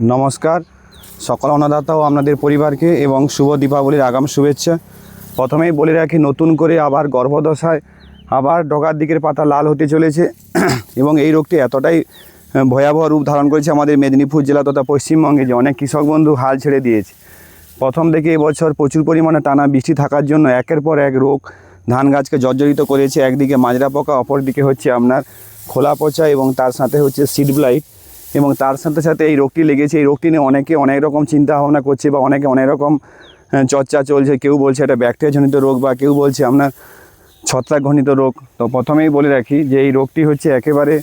নমস্কার। সকল অন্নদাতা ও আপনাদের পরিবারকে এবং শুভ দীপাবলির আগাম শুভেচ্ছা। প্রথমেই বলে রাখি, নতুন করে আবার গর্ভদশায় আবার ডগার দিকের পাতা লাল হতে চলেছে। এবং এই রোগটি এতটাই ভয়াবহ রূপ ধারণ করেছে আমাদের মেদিনীপুর জেলা তথা পশ্চিমবঙ্গে যে অনেক কৃষক বন্ধু হাল ছেড়ে দিয়েছে। প্রথম থেকে এবছর প্রচুর পরিমাণে টানা বৃষ্টি থাকার জন্য একের পর এক রোগ ধান গাছকে জর্জরিত করেছে। একদিকে মাজরা পোকা, অপরদিকে হচ্ছে আপনার খোলা পচা এবং তার সাথে হচ্ছে সিড ব্লাইট এবং তার সাথে সাথে এই রোগটি লেগেছে। এই রোগটি নিয়ে অনেকে অনেক রকম চিন্তা ভাবনা করছে বা অনেকে অনেক রকম চর্চা চলছে। কেউ বলছে এটা ব্যাকটেরিয়াজনিত রোগ বা কেউ বলছে আপনার ছত্রাকঘনিত রোগ। তো প্রথমেই বলে রাখি যে এই রোগটি হচ্ছে একেবারে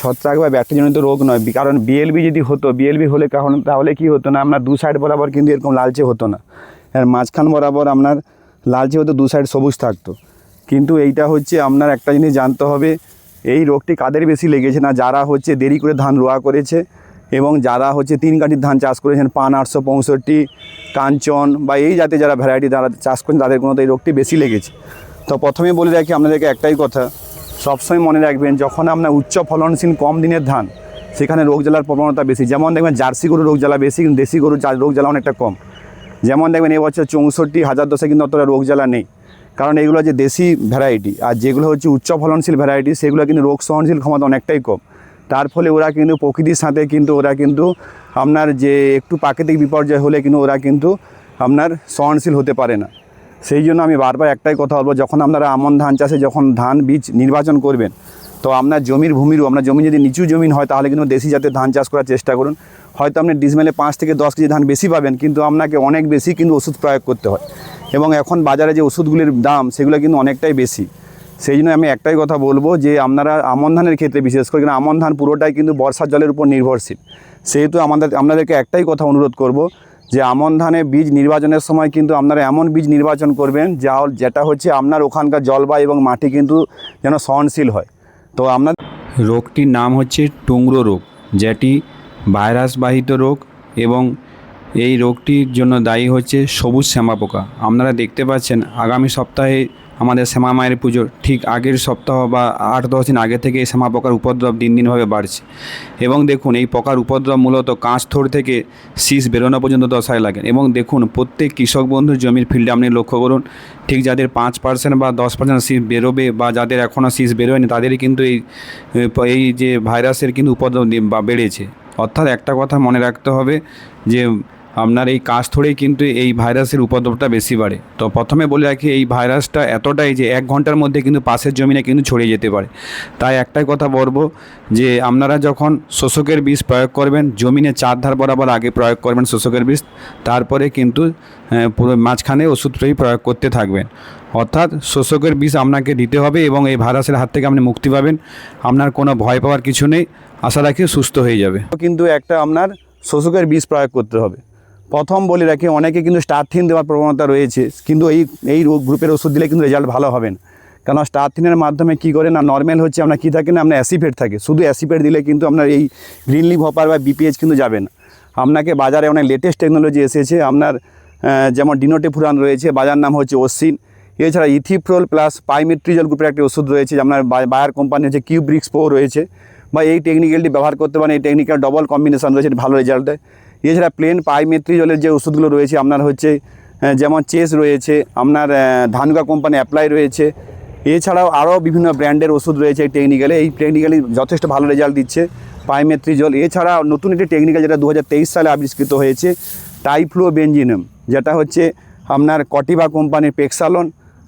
ছত্রাক বা ব্যাকটেরিয়াজনিত রোগ নয়। কারণ বিএলবি যদি হতো বিএলবি হলে কারণ তাহলে কি হতো না? আপনার দু সাইড বরাবর কিন্তু এরকম লালচে হতো না। আর মাঝখান বরাবর আপনার লালচে হতো, দু সাইড সবুজ থাকতো। কিন্তু এইটা হচ্ছে আপনার একটা জিনিস জানতে হবে এই রোগটি কাদের বেশি লেগেছে না যারা হচ্ছে দেরি করে ধান রোয়া করেছে এবং যারা হচ্ছে তিন কাঠির ধান চাষ করেছেন, পান আটশো পঁয়ষট্টি, কাঞ্চন বা এই জাতীয় যারা ভ্যারাইটি যারা চাষ করেন তাদের কোনো এই রোগটি বেশি লেগেছে। তো প্রথমে বলে রাখি আপনাদেরকে একটাই কথা, সবসময় মনে রাখবেন যখন আপনার উচ্চ ফলনশীল কম দিনের ধান, সেখানে রোগ জ্বালার প্রবণতা বেশি। যেমন দেখবেন জার্সি গরু রোগ জ্বালা বেশি, কিন্তু দেশি গরু রোগ জ্বালা অনেকটা কম। যেমন দেখবেন এবছর চৌষট্টি, হাজার দশে কিন্তু অতটা রোগ জ্বালা নেই। কারণ এগুলো যে দেশি ভ্যারাইটি আর যেগুলো হচ্ছে উচ্চ ফলনশীল ভ্যারাইটি সেগুলো কিন্তু রোগ সহনশীল ক্ষমতা অনেকটাই কম। তার ফলে ওরা কিন্তু প্রকৃতির সাথে কিন্তু ওরা কিন্তু আপনার যে একটু প্রাকৃতিক বিপর্যয় হলে কিন্তু ওরা কিন্তু আপনার সহনশীল হতে পারে না। সেই জন্য আমি বারবার একটাই কথা বলব, যখন আপনারা আমন ধান চাষে যখন ধান বীজ নির্বাচন করবেন, তো আপনার জমির ভূমিরও আপনার জমি যদি নিচু জমিন হয়, তাহলে কিন্তু দেশি জাতের ধান চাষ করার চেষ্টা করুন। হয়তো আপনি ডিসমেলে পাঁচ থেকে দশ কেজি ধান বেশি পাবেন, কিন্তু আপনাকে অনেক বেশি কিন্তু ওষুধ প্রয়োগ করতে হয়। এবং এখন বাজারে যে ওষুধগুলির দাম, সেগুলো কিন্তু অনেকটাই বেশি। সেই জন্য আমি একটাই কথা বলব যে, আপনারা আমন ধানের ক্ষেত্রে, বিশেষ করে কিন্তু আমন ধান পুরোটাই কিন্তু বর্ষার জলের উপর নির্ভরশীল। সেহেতু আমাদের, আপনাদেরকে একটাই কথা অনুরোধ করব যে, আমন ধানে বীজ নির্বাচনের সময় কিন্তু আপনারা এমন বীজ নির্বাচন করবেন, যা যেটা হচ্ছে আপনার ওখানকার জলবায়ু এবং মাটি কিন্তু যেন সহনশীল হয়। তো আপনার রোগটির নাম হচ্ছে টুংরো রোগ, যেটি ভাইরাসবাহিত রোগ এবং এই রোগটির জন্য দায়ী হচ্ছে সবুজ শ্যামা পোকা। আপনারা দেখতে পাচ্ছেন, আগামী সপ্তাহে আমাদের শ্যামা মায়ের পুজো, ঠিক আগের সপ্তাহ বা আট দশ দিন আগে থেকে এই শ্যামা পোকার উপদ্রব দিন দিনভাবে বাড়ছে। এবং দেখুন, এই পোকার উপদ্রব মূলত কাঁচ থোর থেকে শীষ বেরোনো পর্যন্ত দশায় লাগে। এবং দেখুন, প্রত্যেক কৃষক বন্ধুর জমির ফিল্ডে আপনি লক্ষ্য করুন, ঠিক যাদের পাঁচ পার্সেন্ট বা দশ পার্সেন্ট শীষ বেরোবে বা যাদের এখনও শীষ বেরোয়নি, তাদেরই কিন্তু এই এই যে ভাইরাসের কিন্তু উপদ্রব বেড়েছে। অর্থাৎ একটা কথা মনে রাখতে হবে যে আপনার এই কাজ ধরেই কিন্তু এই ভাইরাসের উপদ্রবটা বেশি বাড়ে। তো প্রথমে বলে রাখি, এই ভাইরাসটা এতটাই যে এক ঘণ্টার মধ্যে কিন্তু পাশের জমিনে কিন্তু ছড়িয়ে যেতে পারে। তাই একটাই কথা বলব যে, আপনারা যখন শোষকের বিষ প্রয়োগ করবেন, জমিনে চার ধার বরাবর আগে প্রয়োগ করবেন শোষকের বিষ, তারপরে কিন্তু পুরো মাঝখানে ওষুধটাই প্রয়োগ করতে থাকবেন। অর্থাৎ শোষকের বিষ আপনাকে দিতে হবে এবং এই ভাইরাসের হাত থেকে আপনি মুক্তি পাবেন। আপনার কোনো ভয় পাওয়ার কিছু নেই। আশা রাখি সুস্থ হয়ে যাবে। কিন্তু একটা আপনার শোষকের বিষ প্রয়োগ করতে হবে। প্রথম বলে রাখি, অনেকে কিন্তু স্টারথিন দেওয়ার প্রবণতা রয়েছে, কিন্তু এই এই গ্রুপের ওষুধ দিলে কিন্তু রেজাল্ট ভালো হবে না। কারণ স্টারথিনের মাধ্যমে কী করে না নর্মাল হচ্ছে আপনার কী থাকে না আপনার অ্যাসিফেট থাকে। শুধু অ্যাসিফেট দিলে কিন্তু আপনার এই গ্রিন লিভ হপার বা বিপিএইচ কিন্তু যাবে না। আপনাকে বাজারে অনেক লেটেস্ট টেকনোলজি এসেছে, আপনার যেমন ডিনোটিফুরান রয়েছে, বাজার নাম হচ্ছে ওসিন এছাড়া ইথিপ্রোল প্লাস পাইমেট্রিজল গ্রুপের একটি ওষুধ রয়েছে আপনার বায়ার কোম্পানি হচ্ছে কিউব্রিক্স পো রয়েছে। বা এই টেকনিক্যালটি ব্যবহার করতে পারেন, এই টেকনিক্যাল ডবল কম্বিনেশন রয়েছে ভালো রেজাল্ট দেয়। এছাড়া প্লেন পাইমেট্রিজলের যে ওষুধগুলো রয়েছে, আপনার হচ্ছে যেমন চেস রয়েছে, আপনার ধানুকা কোম্পানি অ্যাপ্লাই রয়েছে। এছাড়াও আরও বিভিন্ন ব্র্যান্ডের ওষুধ রয়েছে এই টেকনিক্যালে এই টেকনিক্যালি যথেষ্ট ভালো রেজাল্ট দিচ্ছে পাইমেট্রিজল এছাড়া নতুন একটি টেকনিক্যাল যেটা দু হাজার তেইশ সালে আবিষ্কৃত হয়েছে টাইফ্লোবেঞ্জিনাম যেটা হচ্ছে আপনার কটিভা কোম্পানির পেক্সালন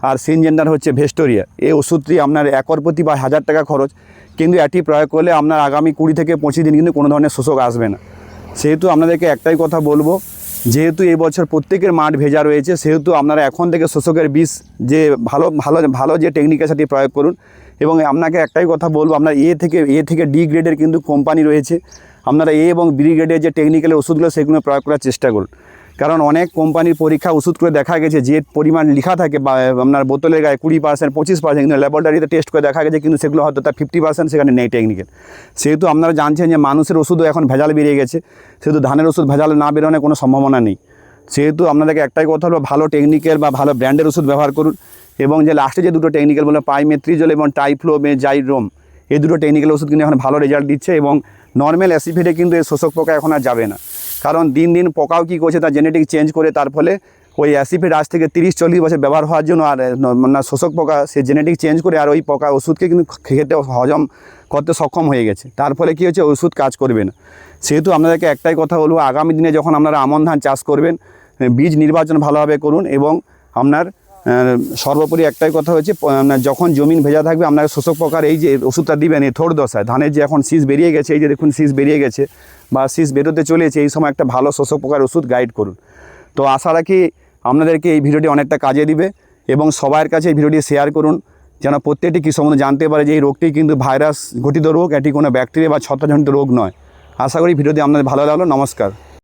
আর সিনজেন্ডার হচ্ছে ভেস্টোরিয়া এই ওষুধটি আপনার একর প্রতি বা হাজার টাকা খরচ, কিন্তু এটি প্রয়োগ করলে আপনার আগামী কুড়ি থেকে পঁচিশ দিন কিন্তু কোনো ধরনের শোষক আসবে না। সেহেতু আপনাদেরকে একটাই কথা বলব, যেহেতু এই বছর প্রত্যেকের মাঠ ভেজা রয়েছে, সেহেতু আপনারা এখন থেকে শোষকের বিষ যে ভালো ভালো ভালো যে টেকনিকের সাথে প্রয়োগ করুন। এবং আপনাকে একটাই কথা বলব, আপনার এ থেকে এ থেকে ডি গ্রেডের কিন্তু কোম্পানি রয়েছে। আপনারা এ এবং বি গ্রেডের যে টেকনিক্যাল ওষুধগুলো, সেগুলো প্রয়োগ করার চেষ্টা করুন। কারণ অনেক কোম্পানির পরীক্ষা ওষুধ করে দেখা গেছে যে পরিমাণ লেখা থাকে বা আপনার বোতলের গায়ে কুড়ি পার্সেন্ট পঁচিশ পার্সেন্ট কিন্তু ল্যাবরেটরিতে টেস্ট করে দেখা গেছে, কিন্তু সেগুলো হয়তো তার ফিফটি পার্সেন্ট সেখানে নেই টেকনিক্যাল সেহেতু আপনারা জানছেন যে মানুষের ওষুধও এখন ভেজাল বেরিয়ে গেছে, সেহেতু ধানের ওষুধ ভেজাল না বেরোনোর কোনো সম্ভাবনা নেই। সেহেতু আপনাদেরকে একটাই কথা হলো, ভালো টেকনিক্যাল বা ভালো ব্র্যান্ডের ওষুধ ব্যবহার করুন এবং যে লাস্টে যে দুটো টেকনিক্যাল বলে পাইমেট্রিজল এবং টাইফ্লোমে জাইরোম এই দুটো টেকনিক্যাল ওষুধ কিন্তু এখন ভালো রেজাল্ট দিচ্ছে এবং নর্মাল অ্যাসিফিডে কিন্তু এই শোষক পোকা এখন আর যাবে না। কারণ দিন দিন পোকাও কী করছে, তার জেনেটিক চেঞ্জ করে, তার ফলে ওই অ্যাসিফের আজ থেকে তিরিশ, চল্লিশ বছর ব্যবহার হওয়ার জন্য আর না শোষক পোকা, সে জেনেটিক চেঞ্জ করে আর ওই পোকা ওষুধকে কিন্তু খেতে হজম করতে সক্ষম হয়ে গেছে। তার ফলে কী হচ্ছে, ওষুধ কাজ করবে না। সেহেতু আপনাদেরকে একটাই কথা বলব, আগামী দিনে যখন আপনারা আমন ধান চাষ করবেন বীজ নির্বাচন ভালোভাবে করুন এবং আপনার সর্বোপরি একটাই কথা হচ্ছে যখন জমিন ভেজা থাকবে আপনার শোষক পোকার এই যে ওষুধটা দিবেন, এই থোড় দশায়, ধানের যে এখন শীষ বেরিয়ে গেছে, এই যে দেখুন শীষ বেরিয়ে গেছে বা শীষ বেরোতে চলেছে, এই সময় একটা ভালো শোষক পোকার ওষুধ গাইড করুন। তো আশা রাখি আপনাদেরকে এই ভিডিওটি অনেকটা কাজে দিবে এবং সবার কাছে এই ভিডিওটি শেয়ার করুন, যেন প্রত্যেকটি কৃষক জানতে পারে যে এই রোগটি কিন্তু ভাইরাস ঘটিত রোগ, এটি কোনো ব্যাকটেরিয়া বা ছত্রাকজনিত রোগ নয়। আশা করি ভিডিওটি আপনাদের ভালো লাগল, নমস্কার।